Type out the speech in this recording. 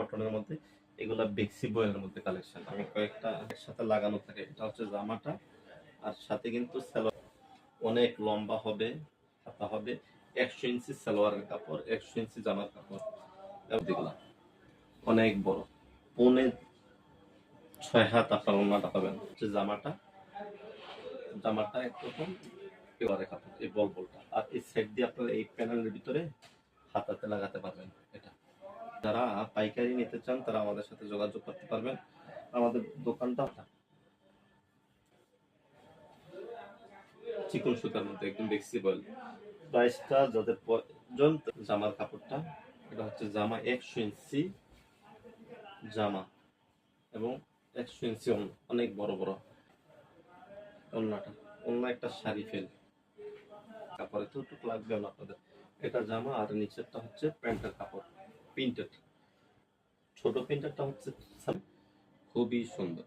কটনের মধ্যে, এগুলা বেক্সি বয়ের মধ্যে কালেকশন আমি কয়েকটা একসাথে লাগানো থাকে। এটা হচ্ছে জামাটা। আর সাথে কিন্তু সালোয়ার। অনেক লম্বা হবে, হাতা হবে। একশো ইঞ্চি সালোয়ারের কাপড়, একশো ইঞ্চি জামার কাপড়। দেখলাম, অনেক বড়। পৌনে ছয় হাত আপনার ওনাটা পাবেন। হচ্ছে জামাটা। জামাটা একরকম এবারে কাপড়, এই বল বলটা। আর এই সাইড দিয়ে আপনার এই প্যানেলের ভিতরে হাতাতে লাগাতে পারবেন। যারা পাইকারি নিতে চান, তারা আমাদের সাথে যোগাযোগ করতে পারবেন। আমাদের দোকানটা চিকন সুতার মধ্যে, একদম ফ্লেক্সিবল প্রাইসটা যাদের প্রয়োজন জামার কাপড়টা, এটা হচ্ছে জামা একশো ইঞ্চি জামা এবং একশো ইঞ্চি অনেক বড় বড় অন্যটা অন্য একটা শাড়ি ফেল। কাপড় এতটুকু লাগবে না আপনাদের। এটা জামা আর নিচেরটা হচ্ছে প্যান্টের কাপড়। প্রিন্টেড। ছোট প্রিন্টারটা হচ্ছে খুবই সুন্দর।